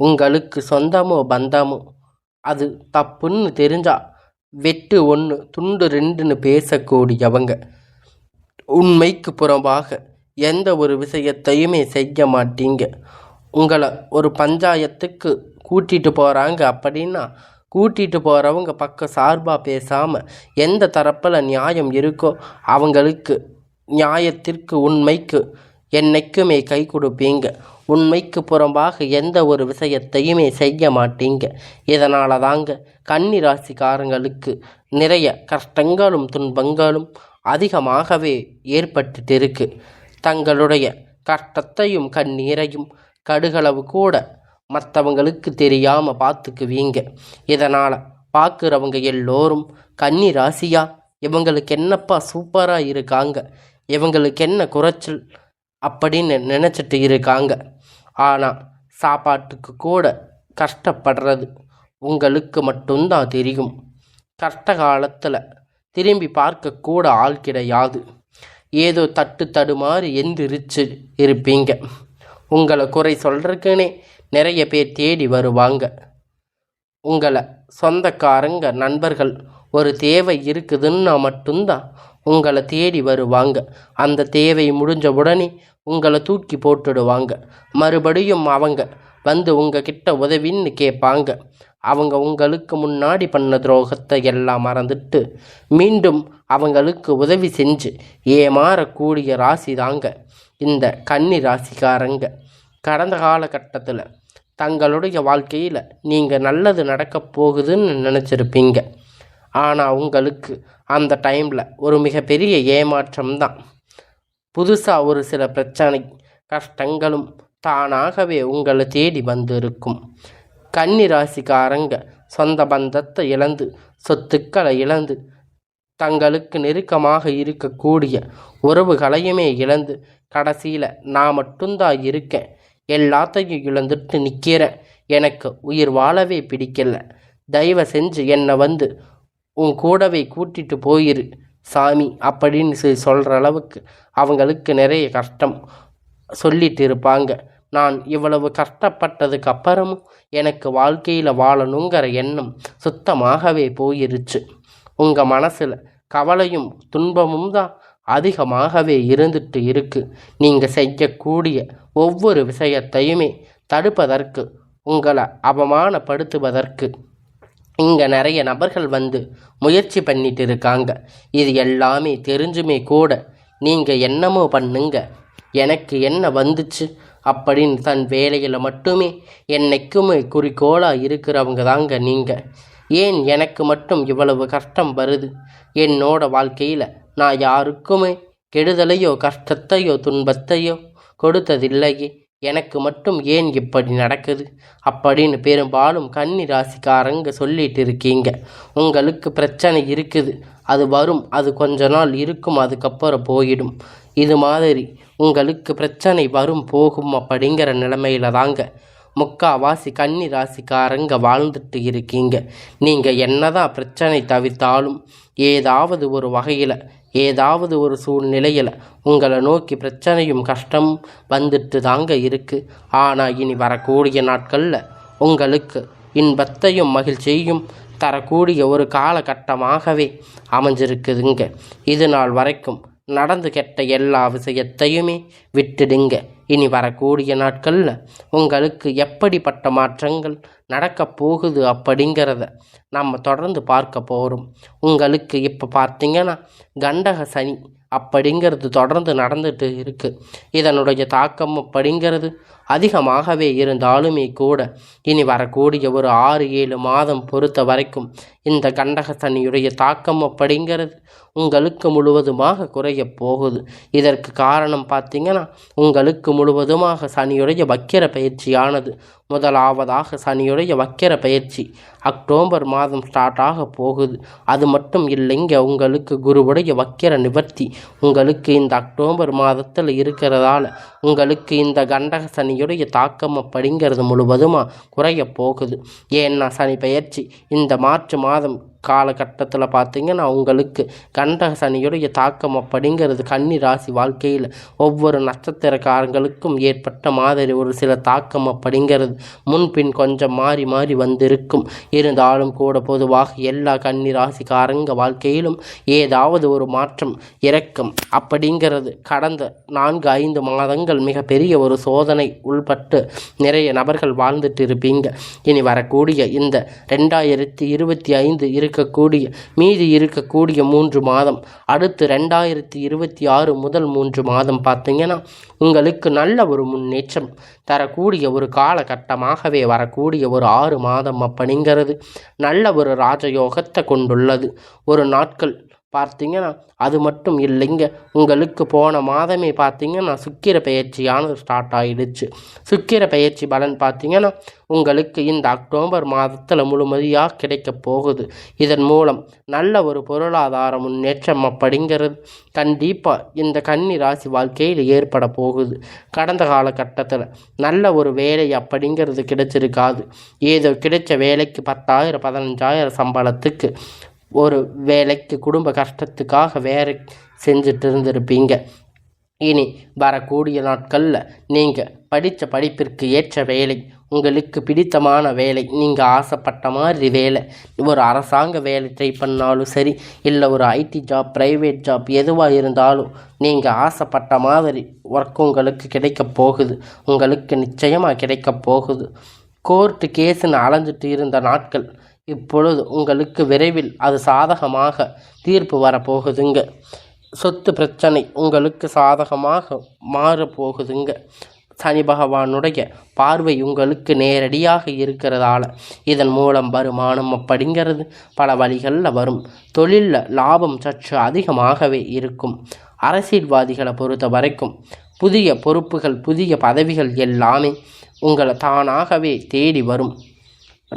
உங்களுக்கு சொந்தமோ பந்தமோ? அது தப்புன்னு தெரிஞ்சா வெட்டு ஒன்று துண்டு ரெண்டுன்னு பேசக்கூடியவங்க. உண்மைக்கு புறம்பாக எந்த ஒரு விஷயத்தையுமே செய்ய மாட்டீங்க. உங்களை ஒரு பஞ்சாயத்துக்கு கூட்டிகிட்டு போகிறாங்க அப்படின்னா கூட்டிகிட்டு போகிறவங்க பக்கம் சார்பாக பேசாமல் எந்த தரப்பில் நியாயம் இருக்கோ அவங்களுக்கு நியாயத்திற்கு உண்மைக்கு என்னைக்குமே கை கொடுப்பீங்க. உண்மைக்கு புறம்பாக எந்த ஒரு விஷயத்தையுமே செய்ய மாட்டீங்க. இதனால தாங்க கன்னிராசிக்காரங்களுக்கு நிறைய கஷ்டங்களும் துன்பங்களும் அதிகமாகவே ஏற்பட்டுட்டு இருக்கு தங்களுடைய கஷ்டத்தையும் கண்ணீரையும் கடுகளவு கூட மற்றவங்களுக்கு தெரியாமல் பார்த்துக்குவீங்க. இதனால் பார்க்குறவங்க எல்லோரும் கன்னி ராசியா இவங்களுக்கு என்னப்பா சூப்பராக இருக்காங்க? இவங்களுக்கு என்ன குறைச்சல்? அப்படின்னு நினச்சிட்டு இருக்காங்க. ஆனால் சாப்பாட்டுக்கு கூட கஷ்டப்படுறது உங்களுக்கு மட்டும்தான் தெரியும். கஷ்ட காலத்தில் திரும்பி பார்க்கக்கூட ஆள் கிடையாது. ஏதோ தட்டு தடுமாறி எந்திரிச்சு இருப்பீங்க. உங்களை குறை சொல்கிறதுக்குனே நிறைய பேர் தேடி வருவாங்க. உங்களை சொந்தக்காரங்க நண்பர்கள் ஒரு தேவை இருக்குதுன்னா மட்டும்தான் உங்களை தேடி வருவாங்க. அந்த தேவை முடிஞ்ச உடனே உங்களை தூக்கி போட்டுடுவாங்க. மறுபடியும் அவங்க வந்து உங்ககிட்ட உதவின்னு கேட்பாங்க. அவங்க உங்களுக்கு முன்னாடி பண்ண துரோகத்தை எல்லாம் மறந்துட்டு மீண்டும் அவங்களுக்கு உதவி செஞ்சு ஏமாறக்கூடிய ராசி தாங்க இந்த கன்னி ராசிக்காரங்க. கடந்த காலகட்டத்தில் தங்களுடைய வாழ்க்கையில் நீங்கள் நல்லது நடக்கப் போகுதுன்னு நினச்சிருப்பீங்க. ஆனால் உங்களுக்கு அந்த டைமில் ஒரு மிகப்பெரிய ஏமாற்றம் தான். புதுசாக ஒரு சில பிரச்சனை கஷ்டங்களும் தானாகவே உங்களை தேடி வந்திருக்கும். கன்னி ராசிக்காரங்க சொந்த பந்தத்தை இழந்து சொத்துக்களை இழந்து தங்களுக்கு நெருக்கமாக இருக்கக்கூடிய உறவுகளையுமே இழந்து கடைசியில் நான் மட்டும்தான் இருக்கேன். எல்லாத்தையும் இழந்துட்டு நிற்கிறேன் எனக்கு உயிர் வாழவே பிடிக்கல. தயவு செஞ்சு என்னை வந்து உன் கூடவே கூட்டிட்டு போயிரு சாமி அப்படின்னு சொல்லி சொல்கிற அளவுக்கு அவங்களுக்கு நிறைய கஷ்டம் சொல்லிட்டு இருப்பாங்க. நான் இவ்வளவு கஷ்டப்பட்டதுக்கு அப்புறமும் எனக்கு வாழ்க்கையில் வாழணுங்கிற எண்ணம் சுத்தமாகவே போயிருச்சு. உங்கள் மனசில் கவலையும் துன்பமும் தான் அதிகமாகவே இருந்துட்டு இருக்கு. நீங்கள் செய்யக்கூடிய ஒவ்வொரு விஷயத்தையுமே தடுப்பதற்கு உங்களை அவமானப்படுத்துவதற்கு இங்கே நிறைய நபர்கள் வந்து முயற்சி பண்ணிட்டு இருக்காங்க. இது எல்லாமே தெரிஞ்சுமே கூட நீங்கள் என்னமோ பண்ணுங்க எனக்கு என்ன வந்துச்சு அப்படின்னு தன் வேலையில் மட்டுமே என்னைக்குமே குறிக்கோளாக இருக்கிறவங்க தாங்க நீங்கள் ஏன் எனக்கு மட்டும் இவ்வளவு கஷ்டம் வருது? என்னோட வாழ்க்கையில் நான் யாருக்குமே கெடுதலையோ கஷ்டத்தையோ துன்பத்தையோ கொடுத்ததில்லையே. எனக்கு மட்டும் ஏன் இப்படி நடக்குது? அப்படின்னு பெரும்பாலும் கன்னி ராசிக்காரங்க சொல்லிட்டு இருக்கீங்க உங்களுக்கு பிரச்சனை இருக்குது. அது வரும். அது கொஞ்ச நாள் இருக்கும். அதுக்கப்புறம் போயிடும். இது மாதிரி உங்களுக்கு பிரச்சனை வரும் போகும் அப்படிங்கிற நிலைமையில தாங்க முக்காவாசி கன்னி ராசிக்காரங்க வாழ்ந்துட்டு இருக்கீங்க. நீங்கள் என்னதான் பிரச்சனை தவிர்த்தாலும் ஏதாவது ஒரு வகையில் ஏதாவது ஒரு சூழ்நிலையில் உங்களை நோக்கி பிரச்சனையும் கஷ்டம் வந்துட்டு தாங்க இருக்குது ஆனால் இனி வரக்கூடிய நாட்களில் உங்களுக்கு இன்பத்தையும் மகிழ்ச்சியையும் தரக்கூடிய ஒரு காலகட்டமாகவே அமைஞ்சிருக்குதுங்க. இது நாள் வரைக்கும் நடந்து கெட்ட எல்லா விஷயத்தையுமே விட்டுடுங்க. இனி வரக்கூடிய நாட்களில் உங்களுக்கு எப்படிப்பட்ட மாற்றங்கள் நடக்கப் போகுது அப்படிங்கிறத நம்ம தொடர்ந்து பார்க்க போகிறோம் உங்களுக்கு இப்போ பார்த்தீங்கன்னா கண்டக சனி அப்படிங்கிறது தொடர்ந்து நடந்துட்டு இருக்குது இதனுடைய தாக்கம் அப்படிங்கிறது அதிகமாகவே இருந்தாலுமே கூட இனி வரக்கூடிய ஒரு ஆறு ஏழு மாதம் பொறுத்த வரைக்கும் இந்த கண்டக சனியுடைய தாக்கம் அப்படிங்கிறது உங்களுக்கு முழுவதுமாக குறைய போகுது. இதற்கு காரணம் பார்த்தீங்கன்னா உங்களுக்கு முழுவதுமாக சனியுடைய வக்கிர பயிற்சியானது. முதலாவதாக சனியுடைய வக்கிர பயிற்சி அக்டோபர் மாதம் ஸ்டார்ட் ஆக போகுது. அது மட்டும் இல்லைங்க உங்களுக்கு குருவுடைய வக்கிர நிவர்த்தி உங்களுக்கு இந்த அக்டோபர் மாதத்தில் இருக்கிறதால உங்களுக்கு இந்த கண்டக சனி சனியுடைய தாக்கம் அப்படிங்கிறது முழுவதுமாக குறைய போகுது. ஏன்னா சனி பயிற்சி? இந்த மார்ச் மாதம் காலகட்டத்தில் பார்த்தீங்கன்னா உங்களுக்கு கண்டக சனியுடைய தாக்கம் அப்படிங்கிறது கன்னி ராசி வாழ்க்கையில் ஒவ்வொரு நட்சத்திரக்காரங்களுக்கும் ஏற்பட்ட மாதிரி ஒரு சில தாக்கம் அப்படிங்கிறது முன்பின் கொஞ்சம் மாறி மாறி வந்திருக்கும். இருந்தாலும் கூட பொதுவாக எல்லா கன்னி ராசிக்காரங்க வாழ்க்கையிலும் ஏதாவது ஒரு மாற்றம் இறக்கம் அப்படிங்கிறது கடந்த நான்கு ஐந்து மாதங்கள் மிகப்பெரிய ஒரு சோதனை உள்பட்டு நிறைய நபர்கள் வாழ்ந்துட்டு இருப்பீங்க. இனி வரக்கூடிய இந்த ரெண்டாயிரத்தி இருபத்தி ஐந்து இரு இருக்கக்கூடிய மீதி இருக்கக்கூடிய மூன்று மாதம். அடுத்து ரெண்டாயிரத்தி இருபத்தி ஆறு முதல் மூன்று மாதம் பார்த்தீங்கன்னா உங்களுக்கு நல்ல ஒரு முன்னேற்றம் தரக்கூடிய ஒரு காலகட்டமாகவே வரக்கூடிய ஒரு ஆறு மாதம் அப்படிங்கிறது நல்ல ஒரு ராஜயோகத்தை கொண்டுள்ளது. ஒரு நாட்கள் பார்த்தீங்கன்னா அது மட்டும் இல்லைங்க. உங்களுக்கு போன மாதமே பார்த்தீங்கன்னா சுக்கிர பயிற்சியானது ஸ்டார்ட் ஆகிடுச்சு சுக்கிர பயிற்சி பலன் பார்த்தீங்கன்னா உங்களுக்கு இந்த அக்டோபர் மாதத்தில் முழுமதியாக கிடைக்க போகுது. இதன் மூலம் நல்ல ஒரு பொருளாதார முன்னேற்றம் அப்படிங்கிறது கண்டிப்பாக இந்த கன்னி ராசி வாழ்க்கையில் ஏற்பட போகுது. கடந்த காலகட்டத்தில் நல்ல ஒரு வேலை அப்படிங்கிறது கிடைச்சிருக்காது. ஏதோ கிடைச்ச வேலைக்கு பத்தாயிரம் பதினஞ்சாயிரம் சம்பளத்துக்கு ஒரு வேலைக்கு குடும்ப கஷ்டத்துக்காக வேறு செஞ்சுட்டு இருந்திருப்பீங்க. இனி வரக்கூடிய நாட்களில் நீங்கள் படித்த படிப்பிற்கு ஏற்ற வேலை உங்களுக்கு பிடித்தமான வேலை நீங்கள் ஆசைப்பட்ட மாதிரி வேலை ஒரு அரசாங்க வேலை ட்ரை பண்ணாலும் சரி இல்லை ஒரு ஐடி ஜாப் ப்ரைவேட் ஜாப் எதுவாக இருந்தாலும் நீங்கள் ஆசைப்பட்ட மாதிரி ஒர்க் உங்களுக்கு கிடைக்க போகுது. உங்களுக்கு நிச்சயமாக கிடைக்க போகுது. கோர்ட்டு கேஸுன்னு அலைஞ்சிட்டு இருந்த நாட்கள் இப்பொழுது உங்களுக்கு விரைவில் அது சாதகமாக தீர்ப்பு வரப்போகுதுங்க. சொத்து பிரச்சனை உங்களுக்கு சாதகமாக மாறப்போகுதுங்க. சனி பகவானுடைய பார்வை உங்களுக்கு நேரடியாக இருக்கிறதால இதன் மூலம் வருமானம் அப்படிங்கிறது பல வழிகளில் வரும். தொழிலில் லாபம் சற்று அதிகமாகவே இருக்கும். அரசியல்வாதிகளை பொறுத்த வரைக்கும் புதிய பொறுப்புகள் புதிய பதவிகள் எல்லாமே உங்களை தானாகவே தேடி வரும்.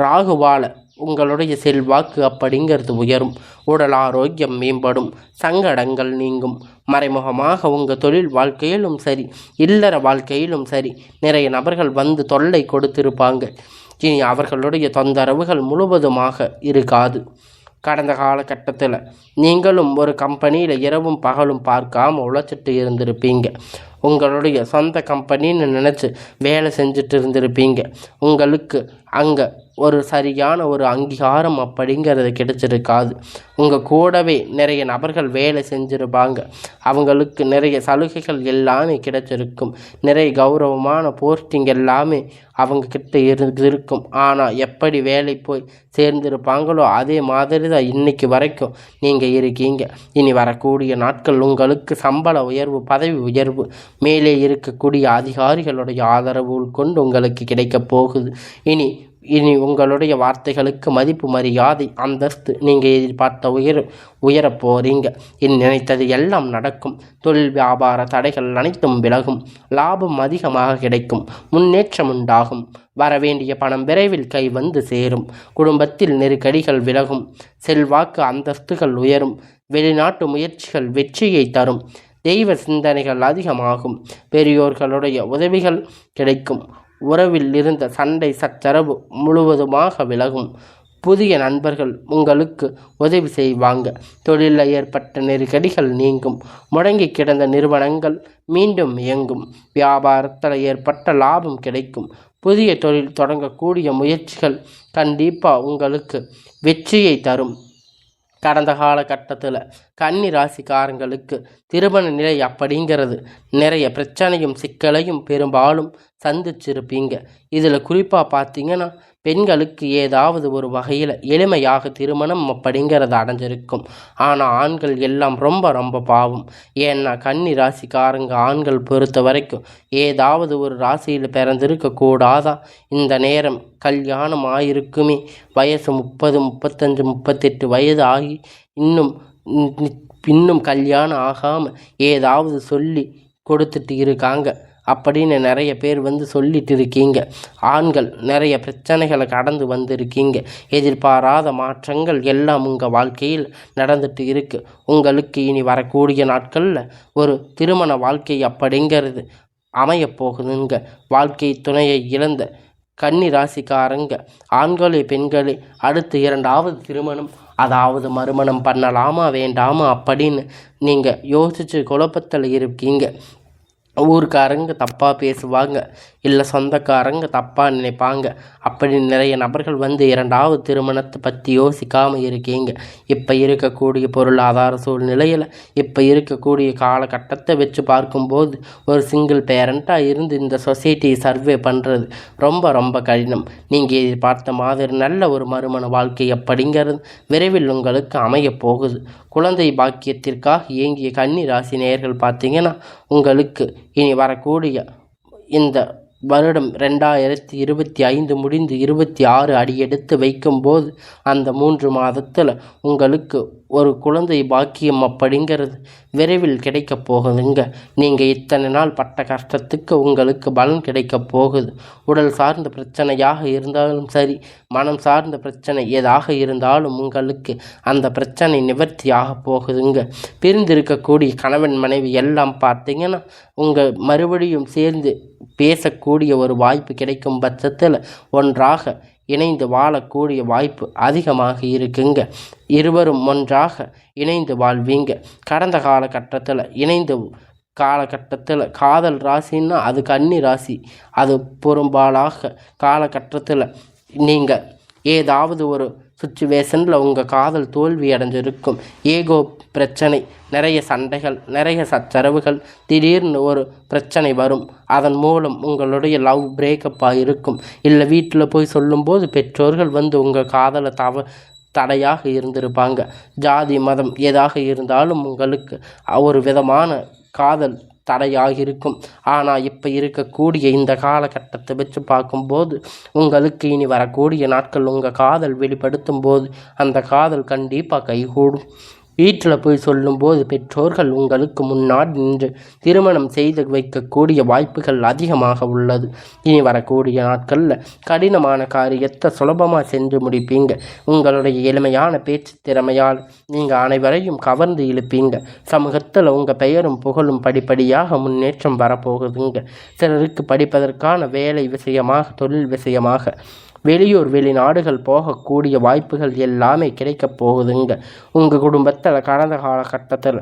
ராகுவால உங்களுடைய செல்வாக்கு அப்படிங்கிறது உயரும். உடல் ஆரோக்கியம் மேம்படும். சங்கடங்கள் நீங்கும். மறைமுகமாக உங்கள் தொழில் வாழ்க்கையிலும் சரி இல்லற வாழ்க்கையிலும் சரி நிறைய நபர்கள் வந்து தொல்லை கொடுத்திருப்பாங்க. இனி அவர்களுடைய தொந்தரவுகள் முழுவதுமாக இருக்காது. கடந்த காலகட்டத்தில் நீங்களும் ஒரு கம்பெனியில் இரவும் பகலும் பார்க்காம உழைச்சிட்டு இருந்திருப்பீங்க. உங்களுடைய சொந்த கம்பெனின்னு நினச்சி வேலை செஞ்சுட்டு இருந்திருப்பீங்க. உங்களுக்கு அங்கே ஒரு சரியான ஒரு அங்கீகாரம் அப்படிங்கிறது கிடைச்சிருக்காது. உங்கள் கூடவே நிறைய நபர்கள் வேலை செஞ்சுருப்பாங்க. அவங்களுக்கு நிறைய சலுகைகள் எல்லாமே கிடைச்சிருக்கும். நிறைய கௌரவமான போஸ்டிங் எல்லாமே அவங்க கிட்ட இருந்து இருக்கும். ஆனால் எப்படி வேலை போய் சேர்ந்திருப்பாங்களோ அதே மாதிரி தான் இன்றைக்கி வரைக்கும் நீங்கள் இருக்கீங்க. இனி வரக்கூடிய நாட்கள் உங்களுக்கு சம்பள உயர்வு பதவி உயர்வு மேலே இருக்கக்கூடிய அதிகாரிகளுடைய ஆதரவு கொண்டு உங்களுக்கு கிடைக்கப் போகுது. இனி இனி உங்களுடைய வார்த்தைகளுக்கு மதிப்பு மரியாதை அந்தஸ்து நீங்கள் எதிர்பார்த்த உயர் உயரப் போறீங்க. இனி நினைத்தது எல்லாம் நடக்கும். தொழில் வியாபார தடைகள் அனைத்தும் விலகும். லாபம் அதிகமாக கிடைக்கும். முன்னேற்றம் உண்டாகும். வரவேண்டிய பணம் விரைவில் கை வந்து சேரும். குடும்பத்தில் நெருக்கடிகள் விலகும். செல்வாக்கு அந்தஸ்துகள் உயரும். வெளிநாட்டு முயற்சிகள் வெற்றியை தரும். தெய்வ சிந்தனைகள் அதிகமாகும். பெரியோர்களுடைய உதவிகள் கிடைக்கும். உறவில் இருந்த சண்டை சச்சரவு முழுவதுமாக விலகும். புதிய நண்பர்கள் உங்களுக்கு உதவி செய்வாங்க. தொழிலில் ஏற்பட்ட நெருக்கடிகள் நீங்கும். முடங்கி கிடந்த நிறுவனங்கள் மீண்டும் இயங்கும். வியாபாரத்தில் ஏற்பட்ட லாபம் கிடைக்கும். புதிய தொழில் தொடங்கக்கூடிய முயற்சிகள் கண்டிப்பாக உங்களுக்கு வெற்றியை தரும். கடந்த காலகட்டத்தில் கன்னி ராசிக்காரங்களுக்கு திருமண நிலை அப்படிங்கிறது நிறைய பிரச்சனையும் சிக்கலையும் பெரும்பாலும் சந்திச்சிருப்பீங்க. இதில் குறிப்பாக பார்த்தீங்கன்னா பெண்களுக்கு ஏதாவது ஒரு வகையில் எளிமையாக திருமணம் அப்படிங்கிறது அடைஞ்சிருக்கும். ஆனால் ஆண்கள் எல்லாம் ரொம்ப ரொம்ப பாவம். ஏன்னா கன்னி ராசிக்காரங்க ஆண்கள் பொறுத்த வரைக்கும் ஏதாவது ஒரு ராசியில் பிறந்திருக்க கூடாதா? இந்த நேரம் கல்யாணம் ஆயிருக்குமே. வயசு முப்பது முப்பத்தஞ்சு முப்பத்தெட்டு வயது ஆகி இன்னும் இன்னும் கல்யாணம் ஆகாமல் ஏதாவது சொல்லி கொடுத்துட்டு இருக்காங்க. அப்படின்னு நிறைய பேர் வந்து சொல்லிட்டு இருக்கீங்க ஆண்கள் நிறைய பிரச்சனைகளை கடந்து வந்திருக்கீங்க. எதிர்பாராத மாற்றங்கள் எல்லாம் உங்கள் வாழ்க்கையில் நடந்துட்டு இருக்கு. உங்களுக்கு இனி வரக்கூடிய நாட்களில் ஒரு திருமண வாழ்க்கை அப்படிங்கிறது அமையப் போகுதுங்க. வாழ்க்கை துணையை இழந்த கன்னி ராசிக்காரங்க ஆண்களே பெண்களே அடுத்து இரண்டாவது திருமணம் அதாவது மறுமணம் பண்ணலாமா வேண்டாமா அப்படின்னு நீங்கள் யோசித்து குழப்பத்தில் இருக்கீங்க. ஊருக்காரங்க தப்பாக பேசுவாங்க. இல்லை சொந்தக்காரங்க தப்பாக நினைப்பாங்க. அப்படி நிறைய நபர்கள் வந்து இரண்டாவது திருமணத்தை பற்றி யோசிக்காமல் இருக்கீங்க. இப்போ இருக்கக்கூடிய பொருளாதார சூழ்நிலையில் இப்போ இருக்கக்கூடிய காலகட்டத்தை வச்சு பார்க்கும்போது ஒரு சிங்கிள் பேரண்ட்டாக இருந்து இந்த சொசைட்டியை சர்வே பண்ணுறது ரொம்ப ரொம்ப கடினம். நீங்கள் எதிர்பார்த்த மாதிரி நல்ல ஒரு மறுமண வாழ்க்கை அப்படிங்கிறது விரைவில் உங்களுக்கு அமையப் போகுது. குழந்தை பாக்கியத்திற்காக இயங்கிய கன்னி ராசி நேயர்கள் பார்த்தீங்கன்னா உங்களுக்கு இனி வரக்கூடிய இந்த வருடம் ரெண்டாயிரத்தி இருபத்தி ஐந்து முடிந்து இருபத்தி ஆறு அடி எடுத்து வைக்கும்போது அந்த மூன்று மாதத்தில் உங்களுக்கு ஒரு குழந்தை பாக்கியம் அப்படிங்கிறது விரைவில் கிடைக்கப் போகுதுங்க. நீங்கள் இத்தனை நாள் பட்ட கஷ்டத்துக்கு உங்களுக்கு பலன் கிடைக்கப் போகுது. உடல் சார்ந்த பிரச்சனையாக இருந்தாலும் சரி மனம் சார்ந்த பிரச்சனை எதாக இருந்தாலும் உங்களுக்கு அந்த பிரச்சனை நிவர்த்தியாக போகுதுங்க. பிரிந்திருக்கக்கூடிய கணவன் மனைவி எல்லாம் பார்த்தீங்கன்னா உங்கள் மறுபடியும் சேர்ந்து பேசக்கூடிய ஒரு வாய்ப்பு கிடைக்கும் பட்சத்தில் ஒன்றாக இணைந்து வாழக்கூடிய வாய்ப்பு அதிகமாக இருக்குங்க. இருவரும் ஒன்றாக இணைந்து வாழ்வீங்க. கடந்த காலகட்டத்தில் இணைந்து காலகட்டத்தில் காதல் ராசின்னா அது கன்னி ராசி. அது பெரும்பாலாக காலகட்டத்தில் நீங்கள் ஏதாவது ஒரு சுச்சுவேஷனில் உங்கள் காதல் தோல்வி அடைஞ்சிருக்கும். ஏகோ பிரச்சனை நிறைய சண்டைகள் நிறைய சச்சரவுகள் திடீர்னு ஒரு பிரச்சனை வரும். அதன் மூலம் உங்களுடைய லவ் பிரேக்கப்பாக இருக்கும் இல்லை வீட்டில் போய் சொல்லும்போது பெற்றோர்கள் வந்து உங்கள் காதலை தவ தடையாக இருந்திருப்பாங்க. ஜாதி மதம் எதாக இருந்தாலும் உங்களுக்கு ஒரு விதமான காதல் தடையாக இருக்கும் ஆனால் இப்போ இருக்கக்கூடிய இந்த காலகட்டத்தை வச்சு பார்க்கும்போது உங்களுக்கு இனி வரக்கூடிய நாட்கள் உங்கள் காதல் வெளிப்படுத்தும் போது அந்த காதல் கண்டிப்பாக கைகூடும். வீட்டில் போய் சொல்லும்போது பெற்றோர்கள் உங்களுக்கு முன்னால் நின்று திருமணம் செய்து வைக்கக்கூடிய வாய்ப்புகள் அதிகமாக உள்ளது. இனி வரக்கூடிய நாட்களில் கடினமான காரியத்தை சுலபமாக சென்று முடிப்பீங்க. உங்களுடைய எளிமையான பேச்சு திறமையால் நீங்கள் அனைவரையும் கவர்ந்து இழுப்பீங்க. சமூகத்தில் உங்கள் பெயரும் புகழும் படிப்படியாக முன்னேற்றம் வரப்போகுதுங்க. சிலருக்கு படிப்பதற்கான வேலை விஷயமாக தொழில் விஷயமாக வெளியூர் வெளிநாடுகள் போகக்கூடிய வாய்ப்புகள் எல்லாமே கிடைக்கப் போகுதுங்க. உங்கள் குடும்பத்தில் கடந்த காலகட்டத்தில்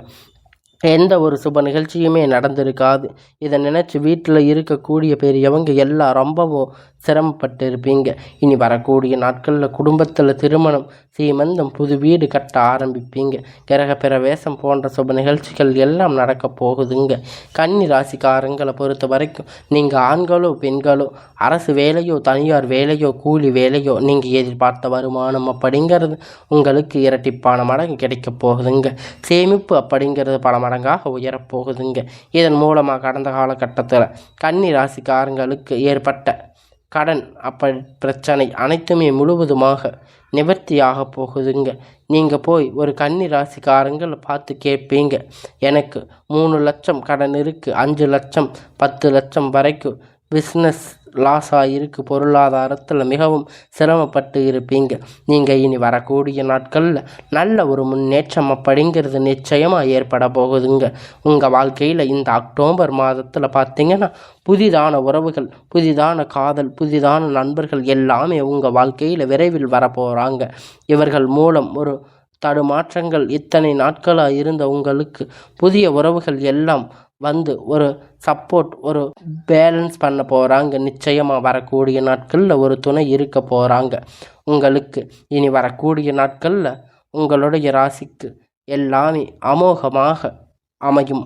எந்த ஒரு சுப நிகழ்ச்சியுமே நடந்திருக்காது. இதை நினச்சி வீட்டில் இருக்கக்கூடிய பெரியவங்க எல்லாம் ரொம்பவும் சிரமப்பட்டு இருப்பீங்க இனி வரக்கூடிய நாட்களில் குடும்பத்தில் திருமணம் சீமந்தம் புது வீடு கட்ட ஆரம்பிப்பீங்க. கிரக பிரவேசம் போன்ற சுப நிகழ்ச்சிகள் எல்லாம் நடக்க போகுதுங்க. கன்னி ராசிக்காரங்களை பொறுத்த வரைக்கும் நீங்கள் ஆண்களோ பெண்களோ அரசு வேலையோ தனியார் வேலையோ கூலி வேலையோ நீங்கள் எதிர்பார்த்த வருமானம் அப்படிங்கிறது உங்களுக்கு இரட்டிப்பான மடங்கு கிடைக்க போகுதுங்க. சேமிப்பு அப்படிங்கிறது பல மடங்காக உயரப்போகுதுங்க இதன் மூலமாக கடந்த காலகட்டத்தில் கன்னி ராசிக்காரங்களுக்கு ஏற்பட்ட கடன் அப்படி பிரச்சனை அனைத்துமே முழுவதுமாக நிவர்த்தியாக போகுதுங்க. நீங்கள் போய் ஒரு கன்னி ராசிக்காரங்களை பார்த்து கேட்பீங்க எனக்கு மூணு லட்சம் கடன் இருக்குது அஞ்சு லட்சம் பத்து லட்சம் வரைக்கும் பிஸ்னஸ் லாஸ் ஆகிருக்கு பொருளாதாரத்தில் மிகவும் சிரமப்பட்டு இருப்பீங்க. நீங்கள் இனி வரக்கூடிய நாட்களில் நல்ல ஒரு முன்னேற்றம் அப்படிங்கிறது நிச்சயமாக ஏற்பட போகுதுங்க. உங்கள் வாழ்க்கையில் இந்த அக்டோபர் மாதத்தில் பார்த்தீங்கன்னா புதிதான உறவுகள் புதிதான காதல் புதிதான நண்பர்கள் எல்லாமே உங்கள் வாழ்க்கையில் விரைவில் வரப்போகிறாங்க இவர்கள் மூலம் ஒரு தடுமாற்றங்கள் இத்தனை நாட்களாக இருந்த உங்களுக்கு புதிய உறவுகள் எல்லாம் வந்து ஒரு சப்போர்ட் ஒரு பேலன்ஸ் பண்ண போகிறாங்க நிச்சயமாக வரக்கூடிய நாட்களில் ஒரு துணை இருக்க போகிறாங்க உங்களுக்கு இனி வரக்கூடிய நாட்களில் உங்களுடைய ராசிக்கு எல்லாமே அமோகமாக அமையும்.